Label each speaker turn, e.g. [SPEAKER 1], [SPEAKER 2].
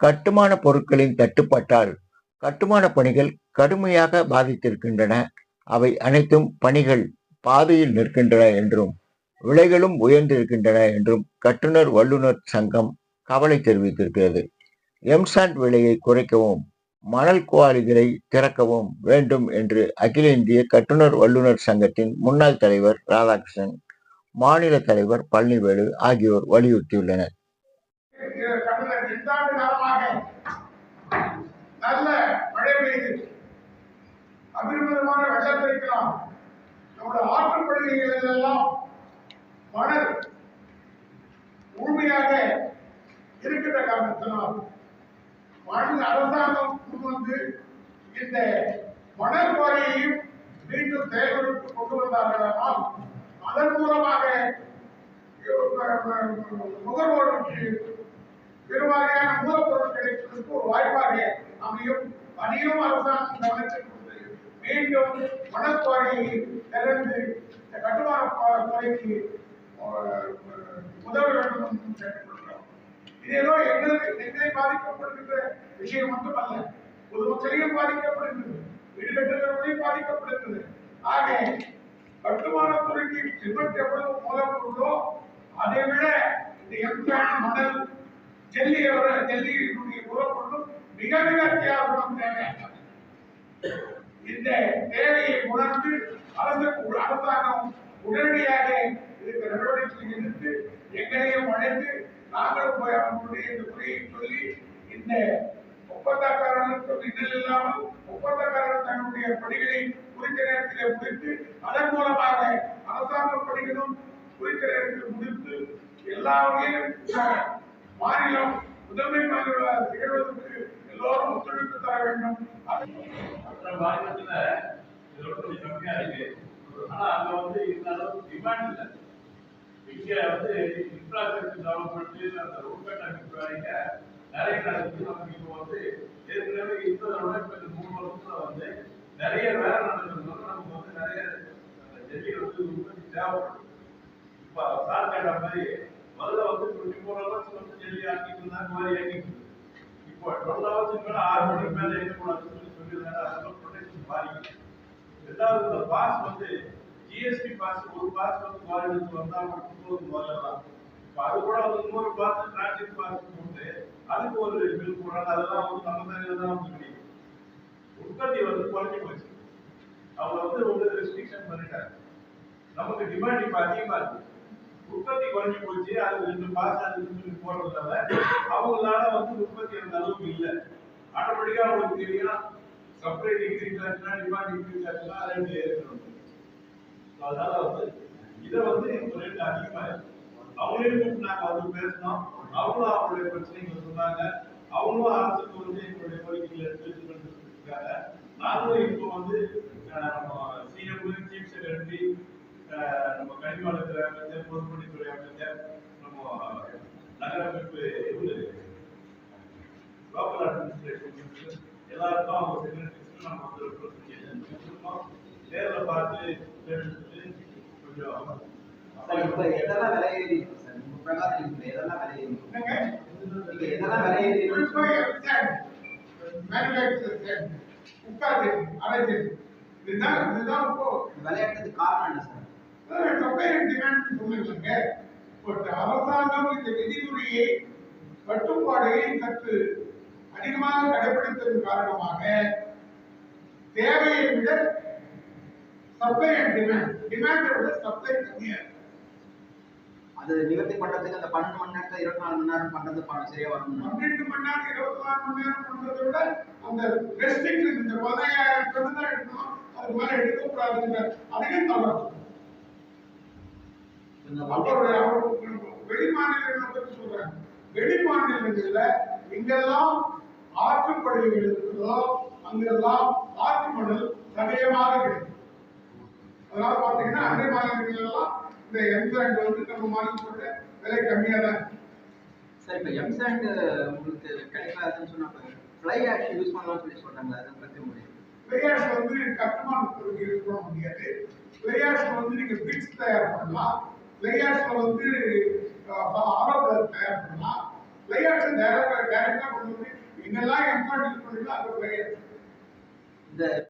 [SPEAKER 1] கட்டுமான பொருட்களின் தட்டுப்பாட்டால் கட்டுமான பணிகள் கடுமையாக பாதித்திருக்கின்றன. அவை அனைத்தும் பணிகள் பாதையில் நிற்கின்றன என்றும் விலைகளும் உயர்ந்திருக்கின்றன என்றும் கட்டுனர் வல்லுநர் சங்கம் கவலை தெரிவித்திருக்கிறது. எம்சாண்ட் விலையை குறைக்கவும் மணல் குவாரிகளை திறக்கவும் வேண்டும் என்று அகில இந்திய கட்டுனர் வல்லுநர் சங்கத்தின் முன்னாள் தலைவர் ராதாகிருஷ்ணன் மாநில தலைவர் பழனிவேலு ஆகியோர் வலியுறுத்தியுள்ளனர்.
[SPEAKER 2] கடந்த காலமாக நல்ல மழை பெய்து அபிர்மதமான வெள்ளப்பெருக்கலாம் நம்முடைய ஆற்றுப்படுகைகளில் எல்லாம் மணல் முழுமையாக இருக்கின்ற காரணத்தினால் மணல் அரசாங்கம் வந்து இந்த மணல் குவாரியையும் மீண்டும் செயல்படுத்தி கொண்டு வந்தார்களானால் அதன் மூலமாக நுகர்வோருக்கு பெருவாரியான மூலப்பொருள் கிடைப்பதற்கு ஒரு வாய்ப்பாக அமையும். அதையும் அரசாங்கம் கவனத்தில் கொண்டு மீண்டும் மணற்பாடியை திறந்து இந்த கட்டுமான துறைக்கு உதவ வேண்டும் என்று கேட்டுக்கொள்கிறோம். இது ஏதோ எங்களுக்கு எங்களை பாதிக்கப்படுகின்ற விஷயம் மட்டுமல்ல. பொதுமக்களையும் பாதிக்கப்படுகிறது. வீடு கட்டுகிறவர்களையும் பாதிக்கப்படுகிறது. ஆக கட்டுமான துறைக்கு சிமெண்ட் எவ்வளவு மூலப்பொருளோ அதை விட இந்த எம்சான் மணல் டெல்லி வர ஜெல்லியினுடைய மூலப்பொருளும் மிக மிக அத்தியாவசியம் தேவையானது இந்த தேவையை உணர்ந்து அரசு அரசாங்கம் உடனடியாக இதுக்கு நடவடிக்கை எடுத்து எங்களையும் அழைத்து நாங்களும் போய் அவர்களுடைய இந்த குறையை சொல்லி இந்த ஒப்பந்தக்காரர்களுக்கு இன்னல் இல்லாமல் ஒப்பந்தக்காரர்கள் தங்களுடைய பணிகளை குறித்த நேரத்தில் முடித்து அதன் மூலமாக அரசாங்க பணிகளும் குறித்த நேரத்தில் முடித்து எல்லா வகையிலும் மாநிலம் முதன்மை மாநில திகழ்வதற்கு எல்லோரும் ஒத்துழைப்பு தர வேண்டும்
[SPEAKER 3] மாநிலத்துல இதோட கம்மியா இருக்கு. ஆனா அங்க வந்து இந்த அளவுக்கு டிமாண்ட் இல்லை. இங்க வந்து இன்ஃப்ராஸ்ட்ரக்சர் டெவலப்மெண்ட் அந்த உள்கட்டமைப்பு நிறைய நடக்குது. நமக்கு இப்போ வந்து ஏற்கனவே இருந்ததோட இந்த மூணு வருஷத்துல வந்து நிறைய வேலை நடக்கிறதுனால நமக்கு வந்து நிறைய டெல்லி வந்து உற்பத்தி தேவைப்படும். இப்ப சார் கேட்ட மாதிரி முதல்ல வந்து டுவெண்ட்டி ஃபோர் ஹவர்ஸ் வந்து டெல்லி ஆக்கிட்டு இருந்தாங்க மாதிரி இயங்கிட்டு இருக்கு. இப்போ டுவெல் ஹவர்ஸ்க்கு மேல ஆறு மணிக்கு மேல இயக்கக்கூடாதுன்னு சொல்லி சொல்லியிருந்தாங்க அதெல்லாம் ப்ரொடெக்ஷன் பாதிக்கும் ரெண்டாவது இந்த பாஸ் வந்து ஜிஎஸ்டி பாஸ் ஒரு பாஸ் வந்து மாநிலத்துக்கு வந்தா மட்டும் போதும் வரலாம் இப்போ அது கூட வந்து இன்னொரு பாஸ் டிரான்சிட் பாஸ் போட்டு அதுக்கு ஒரு பில் போடுறாங்க அதெல்லாம் வந்து நம்ம தலையில தான் வந்து முடியும் உற்பத்தி வந்து குறைஞ்சி போச்சு அவங்க வந்து ஒரு ரெஸ்ட்ரிக்ஷன் பண்ணிட்டாங்க நமக்கு டிமாண்ட் இப்போ அதிகமா இருக்கு உற்பத்தி குறைஞ்சி போச்சு அது ரெண்டு பாஸ் அது ரெண்டு போடுறதுனால அவங்களால வந்து உற்பத்தி அந்த அளவுக்கு இல்லை. ஆட்டோமேட்டிக்கா அவங்களுக்கு தெரியும் சப்ளை இன்க்ரீஸ் ஆச்சுன்னா டிமாண்ட் இன்க்ரீஸ் ஆச்சுன்னா ரெண்டு ஏற்படும் அதனால வந்து இதை வந்து இப்போ ரேட் அதிகமா இருக்கு. அவங்களே கூப்பிட்டு நாங்க அவங்க பேசினோம். அவங்களும் அவங்களுடைய பிரச்சனைகள் சொன்னாங்க. அவங்களும் அரசுக்கு வந்து எங்களுடைய கோரிக்கைகளை எடுத்து பண்ணிட்டு இருக்காங்க நாங்களும் இப்போ வந்து நம்ம சிஎம் சீஃப் செக்ரட்டரி நம்ம கனிமவளத்துறை அமைச்சர் பொதுப்பணித்துறை அமைச்சர் நம்ம நகரமைப்பு லோக்கல் அட்மினிஸ்ட்ரேஷன் எல்லாருக்கும் அவங்க செக்ரட்டரிஸ்க்கு நம்ம வந்து கொடுத்திருக்கோம். நேர்ல பார்த்து கொஞ்சம்
[SPEAKER 4] சார் இப்ப எதெல்லாம் விலை ஏறி இருக்கு சார்? உங்க பிரகாரம் இப்ப எதெல்லாம் விலை ஏறி இப்ப எதெல்லாம் விலை ஏறி
[SPEAKER 2] மேனுஃபேக்சர் இதுதான் இதுதான் இப்போ
[SPEAKER 4] ஏற்றதுக்கு காரணம் என்ன சார்?
[SPEAKER 2] அண்ட் டிமாண்ட் சொன்னீங்க பட் அரசாங்கம் இந்த விதிமுறையை கட்டுப்பாடுகளை சற்று அதிகமாக கடைபிடித்ததன் காரணமாக தேவையை விட சப்ளை அண்ட் டிமாண்ட் டிமாண்டை விட சப்ளை கம்மியா இருக்கு.
[SPEAKER 4] அது நிவர்த்தி பண்றதுக்கு அந்த பன்னெண்டு மணி நேரத்துல இருபத்தி நாலு மணி நேரம் பண்றது சரியா வரணும்
[SPEAKER 2] பன்னெண்டு மணி நேரம் இருபத்தி நாலு மணி நேரம் பண்றதை விட அந்த ரெஸ்ட்ரிக்ஷன் இந்த பதினாயிரம் எடுக்கணும் அதுக்கு மேல எடுக்கக்கூடாதுங்கிற அதையும் தவறு. அவருடைய அவர் வெளி மாநிலங்களை பற்றி சொல்றாங்க. வெளி மாநிலங்கள்ல எங்கெல்லாம் ஆற்றுப்படுகைகள் இருக்குதோ அங்கெல்லாம் ஆற்று மணல் சதயமாக கிடைக்கும். அதனால பாத்தீங்கன்னா அண்டை மாநிலங்கள் எல்லாம் இந்த எம்சாண்ட் வந்து நம்ம மாநிலத்தோட விலை கம்மியா தான்.
[SPEAKER 4] சார் இப்ப எம்சாண்ட் உங்களுக்கு கிடைக்காதுன்னு சொன்னா ஃப்ளை ஆஷ் யூஸ் பண்ணலாம்னு சொல்லி சொல்றாங்க அதை பத்தி முடியும்
[SPEAKER 2] பிளேயர்ஸ் வந்து கட்டுமானத்துக்கு யூஸ் பண்ண முடியாது. பிளேயர்ஸ் வந்து நீங்க பிட்ஸ் தயார் பண்ணலாம். பிளேயர்ஸ்ல வந்து ஆரோக்கியம் தயார் பண்ணலாம். ஃப்ளை ஆக்ஷன் டைரக்டா கொண்டு வந்து எங்கெல்லாம் அது
[SPEAKER 4] இந்த